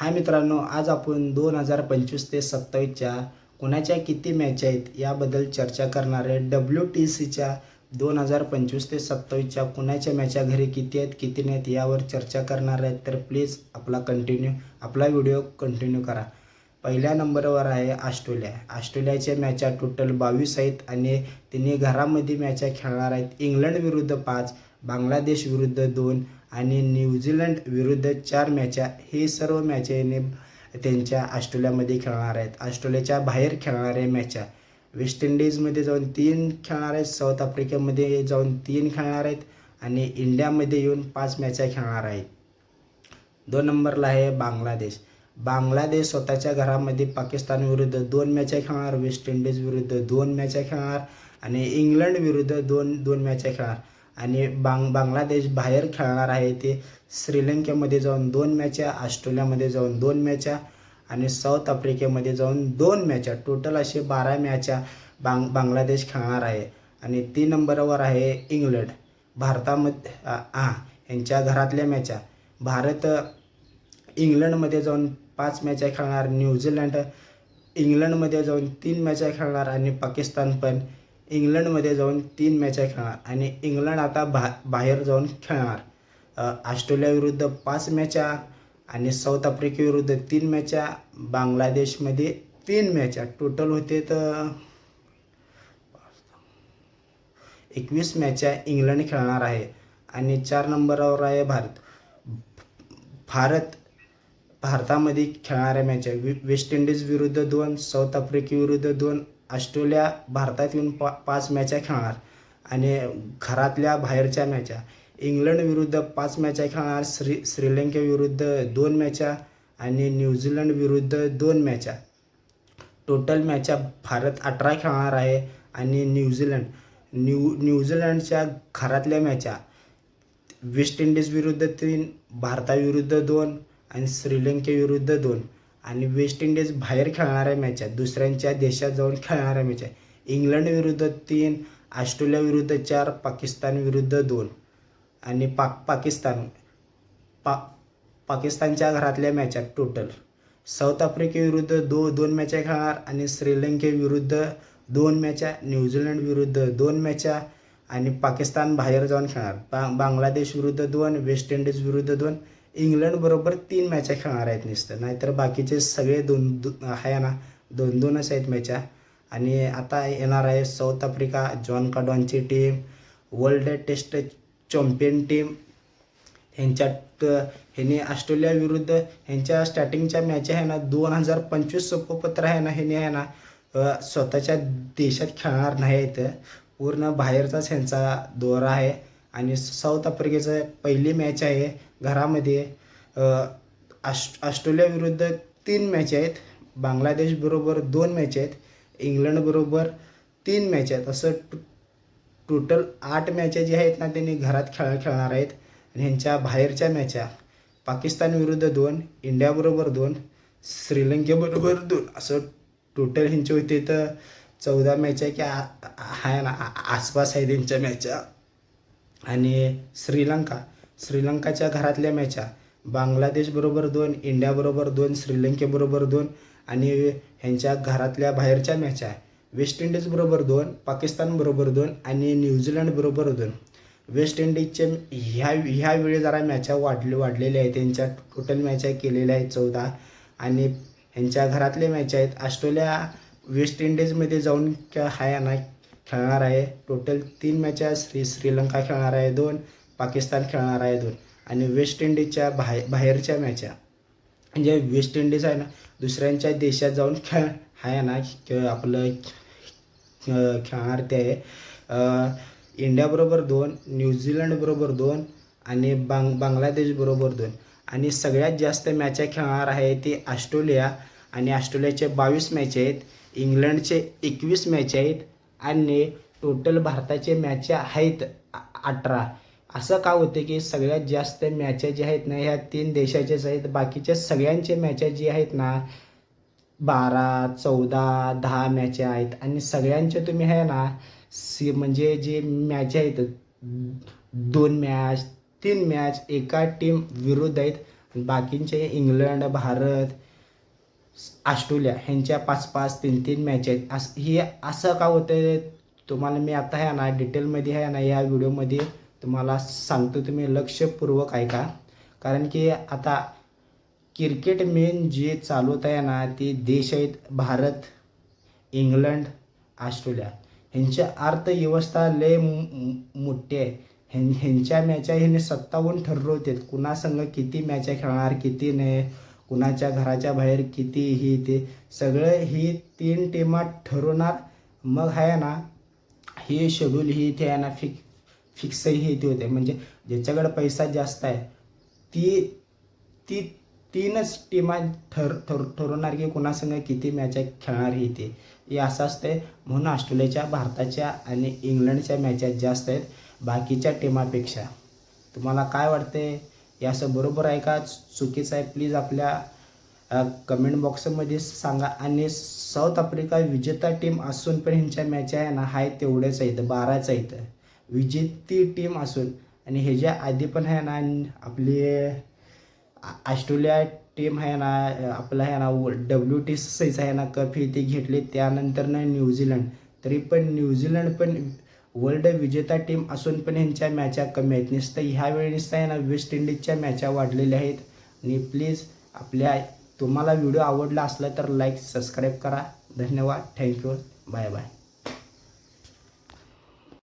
हाय मित्रांनो आज आपण दोन हजार पंचवीस ते सत्तावीसच्या कुणाच्या किती मॅच आहेत याबद्दल चर्चा करणार आहे. डब्ल्यू टी सीच्या दोन हजार पंचवीस ते सत्तावीसच्या कुणाच्या मॅचा घरी किती आहेत किती नाहीत यावर चर्चा करणार आहेत तर प्लीज आपला कंटिन्यू आपला व्हिडिओ कंटिन्यू करा. पहिल्या नंबरवर आहे ऑस्ट्रेलिया. ऑस्ट्रेलियाच्या मॅचा टोटल बावीस आहेत आणि तिने घरामध्ये मॅचा खेळणार आहेत. इंग्लंड विरुद्ध पाच बांगलादेश विरुद्ध दोन आणि न्यूझीलंड विरुद्ध चार मॅचा हे सर्व मॅच याने त्यांच्या ऑस्ट्रेलियामध्ये खेळणार आहेत. ऑस्ट्रेलियाच्या बाहेर खेळणारे मॅचा वेस्ट इंडिजमध्ये जाऊन तीन खेळणार आहेत साऊथ आफ्रिकेमध्ये जाऊन तीन खेळणार आहेत आणि इंडियामध्ये येऊन पाच मॅचा खेळणार आहेत. दोन नंबरला आहे बांगलादेश. बांगलादेश स्वतःच्या घरामध्ये पाकिस्तान विरुद्ध दोन मॅचा खेळणार वेस्ट इंडिज विरुद्ध दोन मॅचा खेळणार आणि इंग्लंड विरुद्ध दोन दोन मॅचा खेळणार. आणि बांग बांगलादेश बाहेर खेळणार आहे ते श्रीलंकेमध्ये जाऊन दोन मॅचा ऑस्ट्रेलियामध्ये जाऊन दोन मॅचा आणि साऊथ आफ्रिकेमध्ये जाऊन दोन मॅचा टोटल असे बारा मॅचा बांग बांगलादेश खेळणार आहे. आणि तीन नंबरवर आहे इंग्लंड. भारतामध्ये हां यांच्या घरातल्या मॅचा भारत इंग्लंडमध्ये जाऊन पाच मॅचा खेळणार. न्यूझीलंड इंग्लंडमध्ये जाऊन तीन मॅचा खेळणार आणि पाकिस्तान पण इंग्लंडमध्ये जाऊन तीन मॅचा खेळणार आणि इंग्लंड आता बा बाहेर जाऊन खेळणार. ऑस्ट्रेलियाविरुद्ध पाच मॅचा आणि साऊथ आफ्रिकेविरुद्ध तीन मॅचा बांगलादेशमध्ये तीन मॅचा. टोटल होते तर एकवीस मॅचा इंग्लंड खेळणार आहे आणि चार नंबरवर आहे भारत. भारत भारतामध्ये खेळणाऱ्या मॅच आहे वेस्ट इंडिज विरुद्ध दोन साऊथ आफ्रिकेविरुद्ध दोन ऑस्ट्रेलिया भारतात येऊन पा पाच मॅचा खेळणार. आणि घरातल्या बाहेरच्या मॅचा इंग्लंड विरुद्ध पाच मॅचा खेळणार श्री श्रीलंकेविरुद्ध दोन मॅचा आणि न्यूझीलंड विरुद्ध दोन मॅचा टोटल मॅचा भारत अठरा खेळणार आहे आणि न्यूझीलंड न्यू न्यूझीलंडच्या घरातल्या मॅचा वेस्ट इंडिज विरुद्ध तीन भारताविरुद्ध दोन आणि श्रीलंकेविरुद्ध दोन. आणि वेस्ट इंडिज बाहेर खेळणाऱ्या मॅच आहेत. दुसऱ्यांच्या देशात जाऊन खेळणाऱ्या मॅच आहे इंग्लंड विरुद्ध तीन ऑस्ट्रेलिया विरुद्ध चार पाकिस्तान विरुद्ध दोन. आणि पाक पाकिस्तान पा पाकिस्तानच्या घरातल्या मॅच आहेत टोटल साऊथ आफ्रिकेविरुद्ध दो दोन मॅचा खेळणार. आणि श्रीलंकेविरुद्ध दोन मॅचा न्यूझीलंड विरुद्ध दोन मॅचा आणि पाकिस्तान बाहेर जाऊन खेळणार. बा बांगलादेश विरुद्ध दोन वेस्ट इंडिज विरुद्ध दोन. इंग्लंडबरोबर तीन मॅचा खेळणार आहेत नुसतं. नाहीतर बाकीचे सगळे दोन दो आहे ना दोन दोनच आहेत मॅचा आणि आता येणार आहे South Africa John काडॉनची team world test champion team. ह्यांच्यात ह्याने ऑस्ट्रेलिया विरुद्ध ह्यांच्या स्टार्टिंगच्या मॅच आहे ना दोन हजार पंचवीस सोपपत्र आहे ना ह्याने आहे ना स्वतःच्या देशात खेळणार नाही आहेत पूर्ण बाहेरचाच ह्यांचा दौरा आहे. आणि साऊथ आफ्रिकेचं पहिली मॅच आहे घरामध्ये. अ, ऑस्ट तीन मॅच आहेत. बांगलादेशबरोबर दोन मॅच आहेत. इंग्लंडबरोबर तीन मॅच आहेत. असं टोटल आठ मॅचा जी आहेत ना त्यांनी घरात खेळ खेळणार आहेत. आणि ह्यांच्या बाहेरच्या मॅचा पाकिस्तानविरुद्ध दोन इंडियाबरोबर दोन श्रीलंकेबरोबर दोन. असं टोटल ह्यांचे होते तर चौदा मॅच आहे की आ- आहे ना आसपास आहे त्यांच्या मॅचा आणि श्रीलंका. श्रीलंकाच्या घरातल्या मॅचा बांगलादेशबरोबर दोन इंडियाबरोबर दोन श्रीलंकेबरोबर दोन आणि ह्यांच्या घरातल्या बाहेरच्या मॅचा वेस्ट इंडिजबरोबर दोन पाकिस्तानबरोबर दोन आणि न्यूझीलंडबरोबर दोन. वेस्ट इंडिजचे ह्या ह्या वेळी जरा मॅचा वाढले वाढलेल्या आहेत. त्यांच्या टोटल मॅचा केलेल्या आहेत चौदा आणि ह्यांच्या घरातले मॅच आहेत. ऑस्ट्रेलिया वेस्ट इंडिजमध्ये जाऊन क्या आहे ना खेळणार आहे. टोटल तीन मॅचा श्री श्रीलंका खेळणार आहे दोन पाकिस्तान खेळणार आहे दोन आणि वेस्ट इंडिजच्या बाहेर बाहेरच्या मॅचा म्हणजे वेस्ट इंडिज आहे ना दुसऱ्यांच्या देशात जाऊन खेळ आहे ना आपलं खेळणार ते आहे. इंडियाबरोबर दोन न्यूझीलंडबरोबर दोन आणि बांग बांगलादेशबरोबर दोन आणि सगळ्यात जास्त मॅचा खेळणार आहे ती ऑस्ट्रेलिया आणि ऑस्ट्रेलियाचे बावीस मॅच आहेत. इंग्लंडचे एकवीस मॅच आहेत. आणि टोटल भारताचे मॅच आहेत अठरा. असं का होते की सगळ्यात जास्त मॅचा जे आहेत ना ह्या तीन देशाचेच आहेत. बाकीच्या सगळ्यांचे मॅचा जी आहेत ना बारा चौदा दहा मॅच आहेत. आणि सगळ्यांचे तुम्ही आहे ना सी म्हणजे जे मॅच आहेत दोन मॅच तीन मॅच एका टीम विरुद्ध आहेत. बाकींचे इंग्लंड भारत ऑस्ट्रेलिया ह्यांच्या पाच पाच तीन तीन मॅच आहेत. असं हे असं का होतं तुम्हाला मी आता ह्या ना डिटेलमध्ये आहे ना या व्हिडिओमध्ये तुम्हाला सांगतो तुम्ही लक्षपूर्वक ऐका. कारण की आता क्रिकेट मेन जे चालवत आहे ना ते देश आहेत भारत इंग्लंड ऑस्ट्रेलिया. ह्यांची अर्थव्यवस्था लय मो- मोठी आहे. ह्यां ह्यांच्या मॅचा ह्यांनी सत्तावन्न ठरवतात कुणासंग किती मॅचा खेळणार किती नाही कुणाच्या घराच्या बाहेर किती ही ते सगळं ही तीन टीमा ठरवणार. मग आहे ना हे शेड्यूल ही इथे आहे ना फिक फिक्सही इथे होते. म्हणजे ज्याच्याकडे पैसा जास्त आहे ती ती तीनच टीमा ठर ठर ठरवणार की कुणासंग किती मॅच खेळणार ही ते हे असं असते म्हणून ऑस्ट्रेलियाच्या भारताच्या आणि इंग्लंडच्या मॅचेस जास्त आहेत बाकीच्या टीमापेक्षा. तुम्हाला काय वाटते हे असं बरोबर आहे का? चुकीचं आहे. प्लीज आपल्या कमेंट बॉक्समध्ये सांगा. आणि साऊथ आफ्रिका विजेता टीम असून पण ह्यांच्या मॅच आहे ना हाय तेवढेच आहेत. बाराच आहेत. विजेती टीम असून. आणि ह्याच्या आधी पण आहे ना आपली ऑस्ट्रेलिया टीम आहे ना आपला आहे ना डब्ल्यू टी सीचा आहे ना कप ही ते घेतले. त्यानंतर ना न्यूझीलंड तरी पण न्यूझीलंड पण वर्ल्ड विजेता टीम असून पण यांच्या मॅचा कमी आहेत. नुसतं ह्यावेळी नुसतं आहे ना वेस्ट इंडिजच्या मॅचा वाढलेल्या आहेत. आणि प्लीज आपल्या तुम्हाला व्हिडिओ आवडला असला तर लाईक सबस्क्राईब करा. धन्यवाद. Thank you bye bye